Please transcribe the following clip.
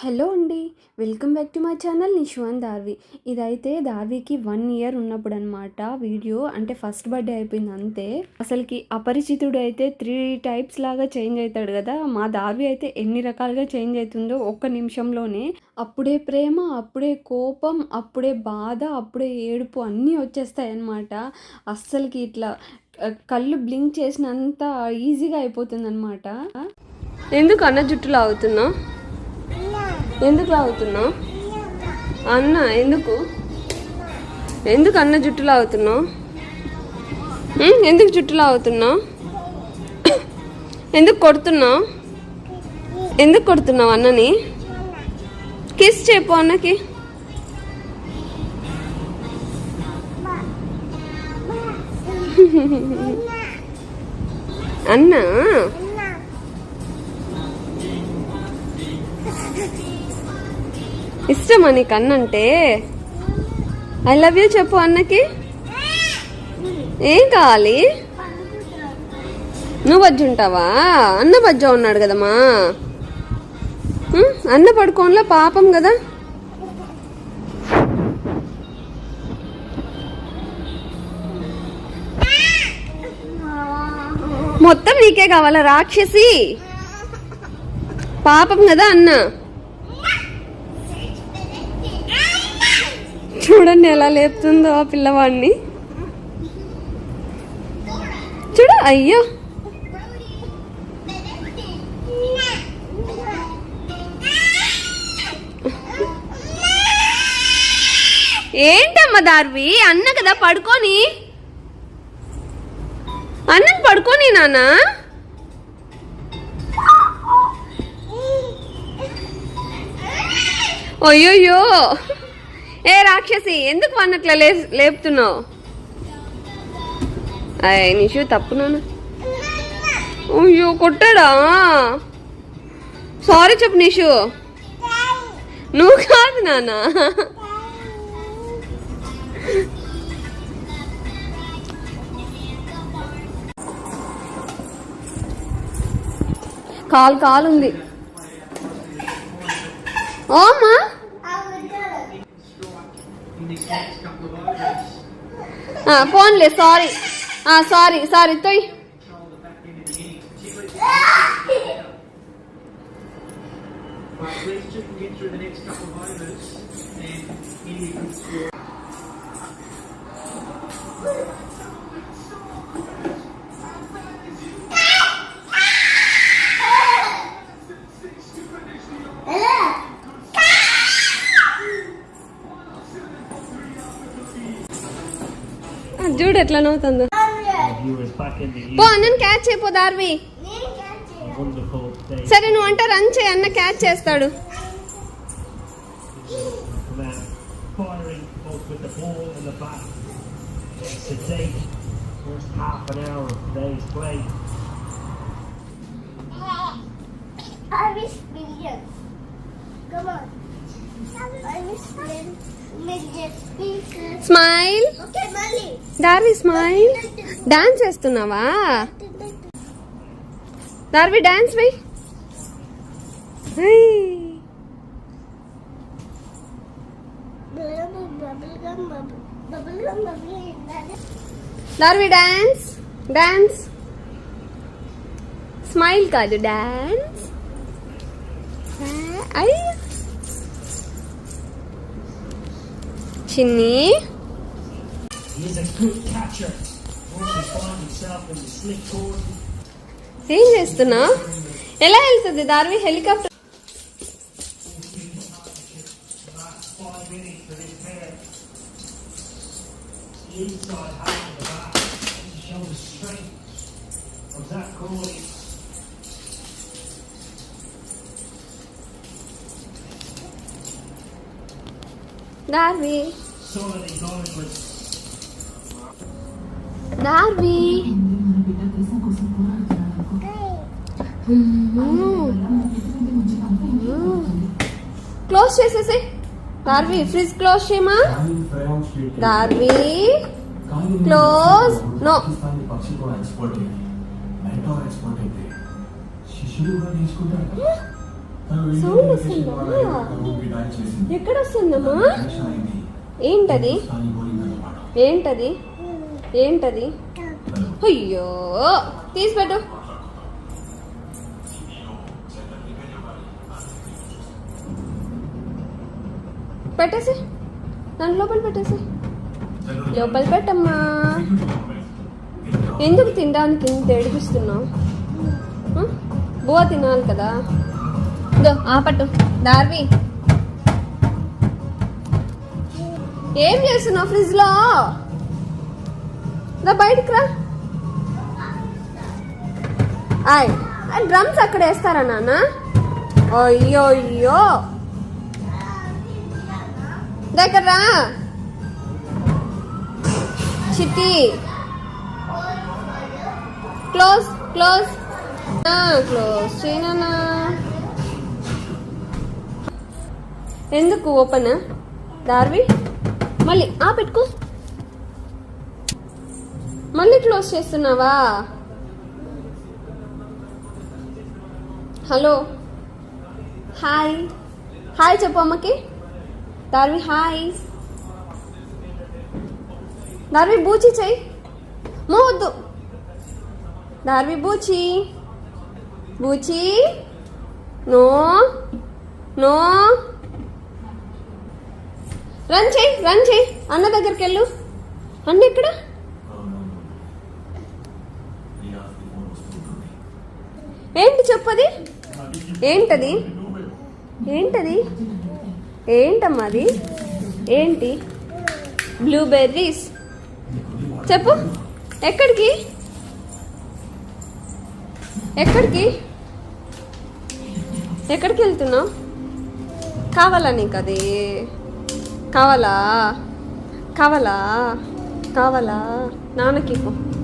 Hello అండి welcome back to my channel Nishwan Darvi. ఇదైతే దార్వికి వన్ ఇయర్ ఉన్నప్పుడు అనమాట వీడియో అంటే ఫస్ట్ బర్త్డే అయిపోయింది అంతే. అసలుకి అపరిచితుడు అయితే త్రీ టైప్స్ లాగా చేంజ్ అవుతాడు కదా. మా దార్వి అయితే ఎన్ని రకాలుగా చేంజ్ అవుతుందో ఒక్క నిమిషంలోనే. అప్పుడే ప్రేమ అప్పుడే కోపం అప్పుడే బాధ అప్పుడే ఏడుపు అన్నీ వచ్చేస్తాయి అన్నమాట అస్సలకి ఇట్లా కళ్ళు బ్లింక్ చేసినంత ఈజీగా అయిపోతుంది అనమాట ఎందుకు అన్న జుట్టు లాగుతున్నావు ఎందుకు లాగుతున్నావు? అన్న ఎందుకు? ఎందుకు అన్న జుట్టు లాగుతున్నావు? ఎందుకు జుట్టు లాగుతున్నావు? ఎందుకు కొడుతున్నావు? ఎందుకు కొడుతున్నావు అన్నని? కిస్ చెప్పు అన్నకి. అన్నా ఇష్టమా నీకు అన్నంటే ఐ లవ్ యూ చెప్పు అన్నకి. ఏం కావాలి? నువ్వు బజ్జి ఉంటావా అన్న బజ్జ ఉన్నాడు కదమ్మా. అన్న పడుకోనిలో పాపం కదా. మొత్తం నీకే కావాలా రాక్షసి? పాపం కదా అన్న. చూడండి ఎలా లేపుతుందో ఆ పిల్లవాడిని. చూడ అయ్యో. ఏంటమ్మా దార్వి? అన్న కదా పడుకోని. అన్నని పడుకోని నాన్న? అయ్యోయ్యో. ఏ రాక్షసి ఎందుకు అన్నట్లా లే లేపుతున్నావు? అయ్య నిషు తప్పు అయ్యో కొట్టాడా? సారీ చెప్పు నిషు నువ్వు కాదు నాన్న. కాలు కాలు ఉంది. ఓమా ஆ போன்ல சாரி ஆ சாரி சாரி தொய் But at least get through the next couple of overs and any ఏంటి ఎట్లా నవ్వుతుంది? పో అన్నను క్యాచ్ చేయపో దార్వి. సరే నువ్వు అంటే రన్ చేయి అన్న క్యాచ్ చేస్తాడు. Smile Darvi Darvi smile dance వేస్తున్నావా Darvi dance why Bubble Darvi dance dance smile కాదు డాన్స్ ఐ చిన్ని ఏం చేస్తున్నా ఎలా వెళ్తుంది దార్వి హెలికాప్టర్ దార్వి దార్వి క్లోజ్ చేసేసి దార్వి ఫ్రిడ్జ్ క్లోజ్ చేయమా? దార్వి క్లోజ్ నో ఎక్కడ వస్తుందమ్మా? ఏంటది? ఏంటది? ఏంటది? అయ్యో! తీసిపెట్టు పెట్టేసి. నన్ను లోపల పెట్టేసి. లోపల పెట్టమ్మా. ఎందుకు తినడానికి ఇంత ఏడిపిస్తున్నావు? బువ తినాలి కదా. ఇదో పట్టు. దార్వి. ఏం చేస్తున్నావు ఫ్రిడ్జ్లో దా బయటికి రా. ఆయ్ డ్రమ్స్ అక్కడ వేస్తారా నాన్న? అయ్యో అయ్యో. దగ్గర చిట్టి. Close close. క్లోజ్ చేయనా ఎందుకు ఓపెన్? దార్వి మళ్ళీ ఆ పెట్టుకో మళ్ళీ క్లోజ్ చేస్తున్నావా? హలో. హాయ్. హాయ్ చెప్పు అమ్మకి. దార్వి హాయ్. దార్వి బూచి చెయ్యి మోవద్దు దార్వి బూచి. బూచి. నో. నో. రన్ చేయి రన్ చేయి. అన్న దగ్గరికి వెళ్ళు అన్న ఎక్కడ? ఏంటి చెప్పది? ఏంటది? ఏంటది? ఏంటమ్మా అది? ఏంటి? బ్లూబెర్రీస్ చెప్పు. ఎక్కడికి? ఎక్కడికి? ఎక్కడికి వెళ్తున్నావు? కావాలా నీకు అది? కావాలా? కావాలా? కావాలా? నాన్నకి ఇవ్వు.